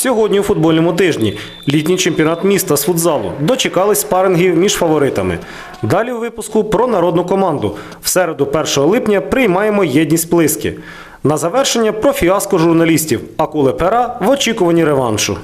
Сьогодні у футбольному тижні літній чемпіонат міста з футзалу. Дочекались спарингів між фаворитами. Далі у випуску про народну команду. В середу 1 липня приймаємо єдність Плиски. На завершення про фіаско журналістів. Акули пера в очікуванні реваншу.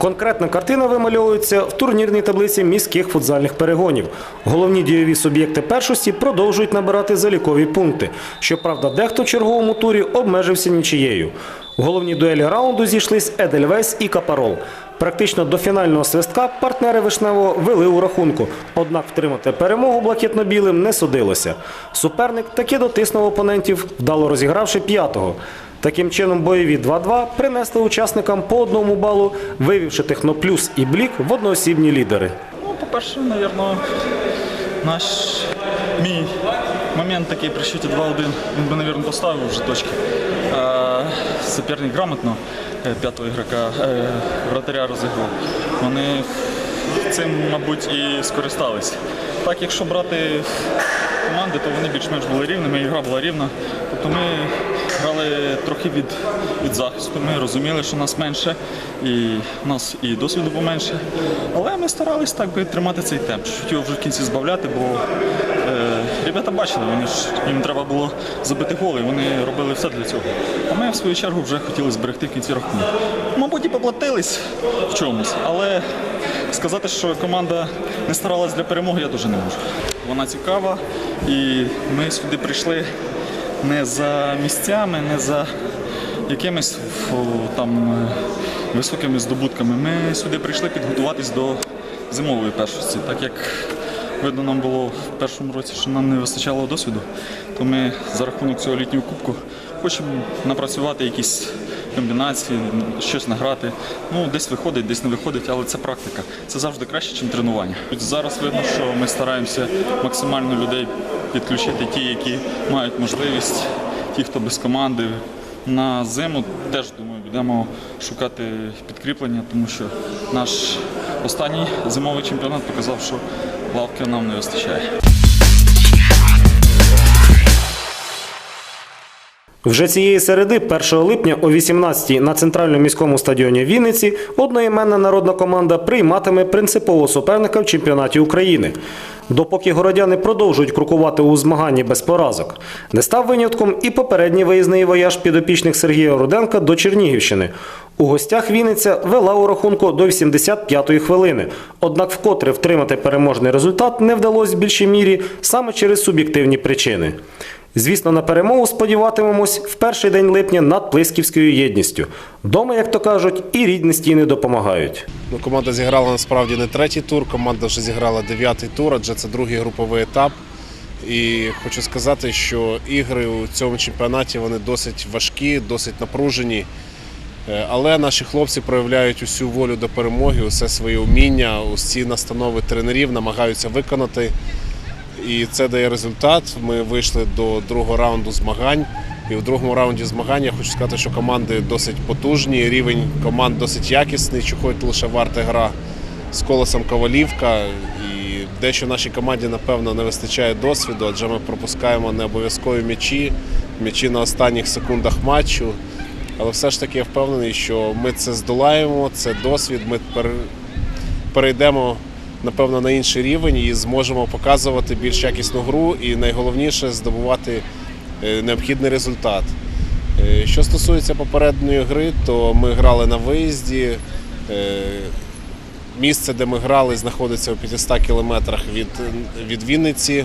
Конкретна картина вимальовується в турнірній таблиці міських футзальних перегонів. Головні дійові суб'єкти першості продовжують набирати залікові пункти. Щоправда, дехто в черговому турі обмежився нічією. У головній дуелі раунду зійшлись Едельвейс і Капарол. Практично до фінального свистка партнери Вишневого вели у рахунку, однак втримати перемогу блакитно-білим не судилося. Суперник таки дотиснув опонентів, вдало розігравши п'ятого. Таким чином, бойові 2-2 принесли учасникам по одному балу, вивівши Техноплюс і Блік в одноосібні лідери. Ну, по-перше, напевно, наш мій момент такий при счеті 2-1, він би, напевно, поставив вже точки. Суперник грамотно е, п'ятого ігрока е, вратаря розіграв. Вони цим, мабуть, і скористались. Так, якщо брати команди, то вони більш-менш були рівними, ігра була рівна. Тобто ми грали трохи від, від захисту. Ми розуміли, що нас менше, і нас і досвіду поменше. Але ми старались так би тримати цей темп, чуть його вже в кінці збавляти, бо е, ребята бачили, вони ж їм треба було забити голи, вони робили все для цього. А ми в свою чергу вже хотіли зберегти в кінці рахунок. Мабуть, і поплатились в чомусь, але сказати, що команда не старалась для перемоги, я дуже не можу. Вона цікава, і ми сюди прийшли не за місцями, не за якимись там е, високими здобутками. Ми сюди прийшли підготуватись до зимової першості. Так як видно нам було в першому році, що нам не вистачало досвіду, то ми за рахунок цього літнього кубку хочемо напрацювати якісь комбінації, щось награти. Ну, десь виходить, десь не виходить, але це практика. Це завжди краще, ніж тренування. Зараз видно, що ми стараємося максимально людей підключити, ті, які мають можливість, ті, хто без команди. На зиму теж думаю, будемо шукати підкріплення, тому що наш останній зимовий чемпіонат показав, що лавки нам не вистачає. Вже цієї середи, 1 липня о 18-й на центральному міському стадіоні Вінниці одноіменна народна команда прийматиме принципового суперника в чемпіонаті України. Допоки городяни продовжують крокувати у змаганні без поразок, не став винятком і попередній виїзний вояж підопічних Сергія Руденка до Чернігівщини. У гостях Вінниця вела у рахунку до 85-ї хвилини. Однак вкотре втримати переможний результат не вдалося в більшій мірі саме через суб'єктивні причини. Звісно, на перемогу сподіватимемось в перший день липня над Плисківською єдністю. Дома, як то кажуть, і рідні стіни допомагають. Ну, команда зіграла насправді не третій тур, команда вже зіграла дев'ятий тур, адже це другий груповий етап. І хочу сказати, що ігри у цьому чемпіонаті вони досить важкі, досить напружені. Е, Але наші хлопці проявляють усю волю до перемоги, усе своє вміння, усі настанови тренерів намагаються виконати. І це дає результат. Ми вийшли до другого раунду змагань. І в другому раунді змагань я хочу сказати, що команди досить потужні, рівень команд досить якісний, чого лише варта гра з колесом Ковалівка. І дещо нашій команді, напевно, не вистачає досвіду, адже ми пропускаємо не обов'язкові м'ячі, м'ячі на останніх секундах матчу. Але все ж таки я впевнений, що ми це здолаємо, це досвід, ми пере- перейдемо напевно на інший рівень і зможемо показувати більш якісну гру і найголовніше здобувати е, необхідний результат. Е, Що стосується попередньої гри, то ми грали на виїзді. Е, Місце, де ми грали, знаходиться у 500 кілометрах від, від Вінниці.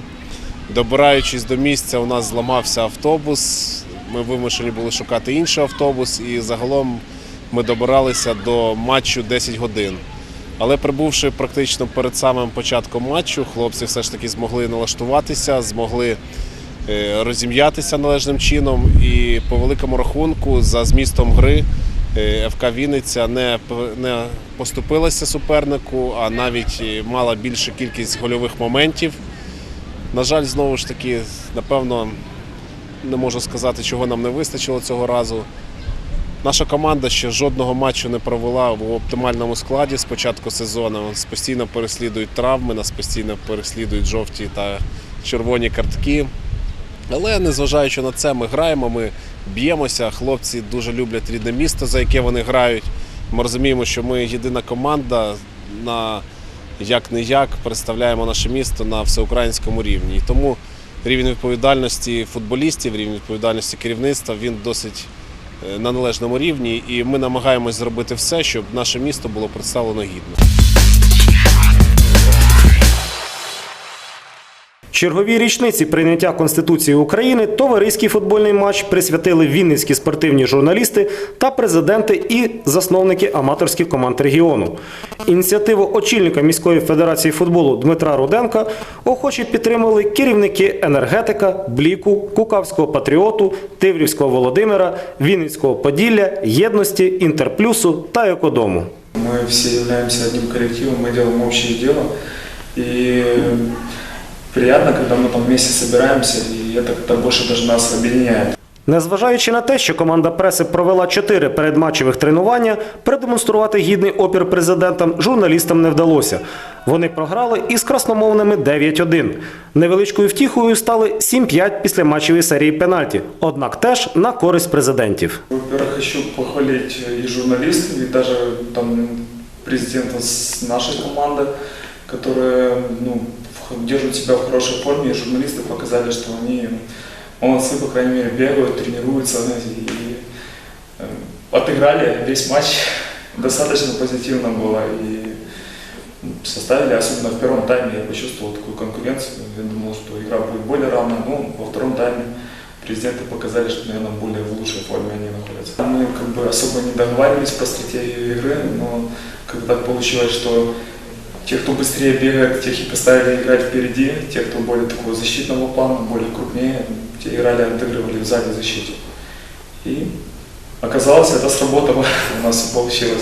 Добираючись до місця, у нас зламався автобус. Ми вимушені були шукати інший автобус, і загалом ми добиралися до матчу 10 годин. Але прибувши практично перед самим початком матчу, хлопці все ж таки змогли налаштуватися, змогли е, розім'ятися належним чином. І по великому рахунку, за змістом гри, е, ФК Вінниця не, не поступилася супернику, а навіть е, мала більшу кількість гольових моментів. На жаль, знову ж таки, напевно, не можу сказати, чого нам не вистачило цього разу. Наша команда ще жодного матчу не провела в оптимальному складі з початку сезону. Нас постійно переслідують травми, нас постійно переслідують жовті та червоні картки. Але незважаючи на це, ми граємо, ми б'ємося. Хлопці дуже люблять рідне місто, за яке вони грають. Ми розуміємо, що ми єдина команда на як не як представляємо наше місто на всеукраїнському рівні. І тому рівень відповідальності футболістів, рівень відповідальності керівництва він досить на належному рівні. І ми намагаємось зробити все, щоб наше місто було представлено гідно. Черговій річниці прийняття Конституції України товариський футбольний матч присвятили вінницькі спортивні журналісти та президенти і засновники аматорських команд регіону. Ініціативу очільника міської федерації футболу Дмитра Руденка охоче підтримали керівники енергетика, Бліку, Кукавського патріоту, Тиврівського Володимира, Вінницького Поділля, Єдності, Інтерплюсу та Екодому. Мы все являемся одним коллективом, мы делаем общее дело. И приятно, когда мы там вместе собираемся, и это как-то больше даже нас объединяет. Незважаючи на те, що команда преси провела чотири передматчевих тренування, продемонструвати гідний опір президентам журналістам не вдалося. Вони програли із красномовними 9-1. Невеличкою втіхою стали 7-5 після матчевої серії пенальті, однак теж на користь президентів. Во-первых, хочу похвалить и журналистов, и даже там президента с нашей команды, которые ну, в- держат себя в хорошей форме, и журналисты показали, что они молодцы, по крайней мере, бегают, тренируются, и э, отыграли весь матч, достаточно позитивно было, и составили, особенно в первом тайме, я почувствовал такую конкуренцию, я думал, что игра будет более равная, но во втором тайме президенты показали, что, наверное, более в лучшей форме они находятся. Мы как бы особо не договаривались по стратегии игры, но как так получилось, что те, кто быстрее бегает, тех и поставили играть впереди, те, кто более такого защитного плана, более крупнее, те играли, отыгрывали в сзади защите. И оказалось, это сработало, у нас все получилось.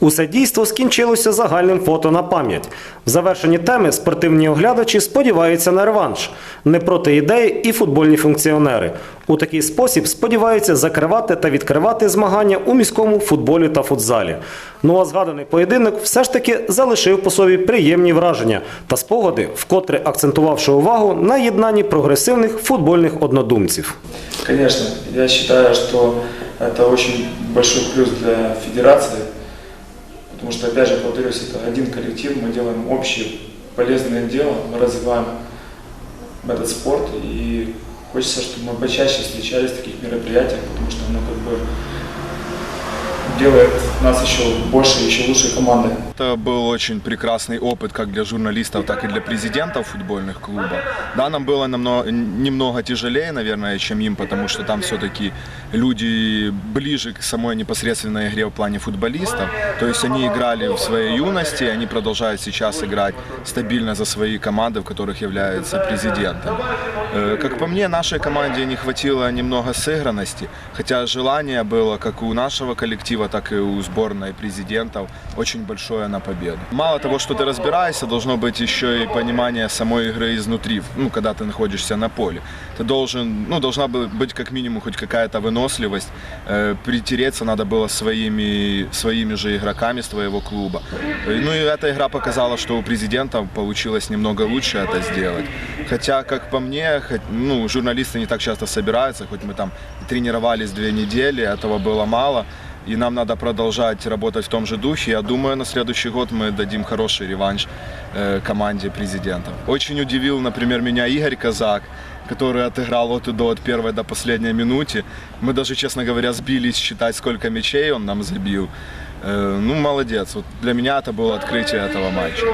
Усе дійство скінчилося загальним фото на пам'ять. В завершенні теми спортивні оглядачі сподіваються на реванш. Не проти ідеї і футбольні функціонери. У такий спосіб сподіваються закривати та відкривати змагання у міському футболі та футзалі. Ну а згаданий поєдинок все ж таки залишив по собі приємні враження та спогади, вкотре акцентувавши увагу на єднанні прогресивних футбольних однодумців. Конечно, я считаю, что это очень большой плюс для федерации, потому что, опять же, повторюсь, это один коллектив, мы делаем общее полезное дело, мы развиваем этот спорт, и хочется, чтобы мы почаще встречались в таких мероприятиях, потому что оно как бы делает нас еще больше, еще лучшей командой. Это был очень прекрасный опыт как для журналистов, так и для президентов футбольных клубов. Да, нам было намного, немного тяжелее, наверное, чем им, потому что там все-таки люди ближе к самой непосредственной игре в плане футболистов. То есть они играли в своей юности, они продолжают сейчас играть стабильно за свои команды, в которых является президентом. Э, Как по мне, нашей команде не хватило немного сыгранности, хотя желание было как у нашего коллектива, так и у сборной президентов очень большое на победу. Мало того, что ты разбираешься, должно быть еще и понимание самой игры изнутри, ну, когда ты находишься на поле. Ты должен, ну, должна бы быть как минимум хоть какая-то выносливость, Э, притереться надо было своими, своими же игроками с твоего клуба. Э, Ну и эта игра показала, что у президента получилось немного лучше это сделать. Хотя, как по мне, хоть- ну, журналисты не так часто собираются, хоть мы там тренировались две недели, этого было мало. И нам надо продолжать работать в том же духе. Я думаю, на следующий год мы дадим хороший реванш э, команде президента. Очень удивил, например, меня Игорь Казак, который отыграл от и до, от первой до последней минуты. Мы даже, честно говоря, сбились считать, сколько мячей он нам забил. Э, Ну, молодец. Вот для меня это было открытие этого матча.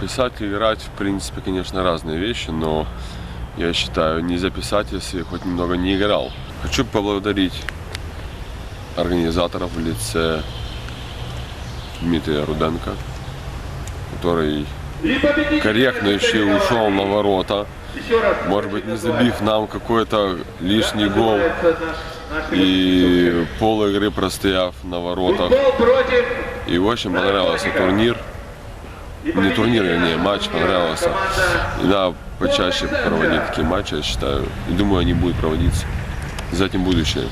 Писать и играть, в принципе, конечно, разные вещи, но я считаю, нельзя писать, если хоть немного не играл. Хочу поблагодарить организаторов в лице Дмитрия Руденко, который корректно еще ушел на ворота. Может быть, не забив нам какой-то лишний гол и пол игры простояв на воротах. И очень понравился турнир. Не турнир, вернее, матч понравился. И надо почаще проводить такие матчи, я считаю. И думаю, они будут проводиться. За этим будущее.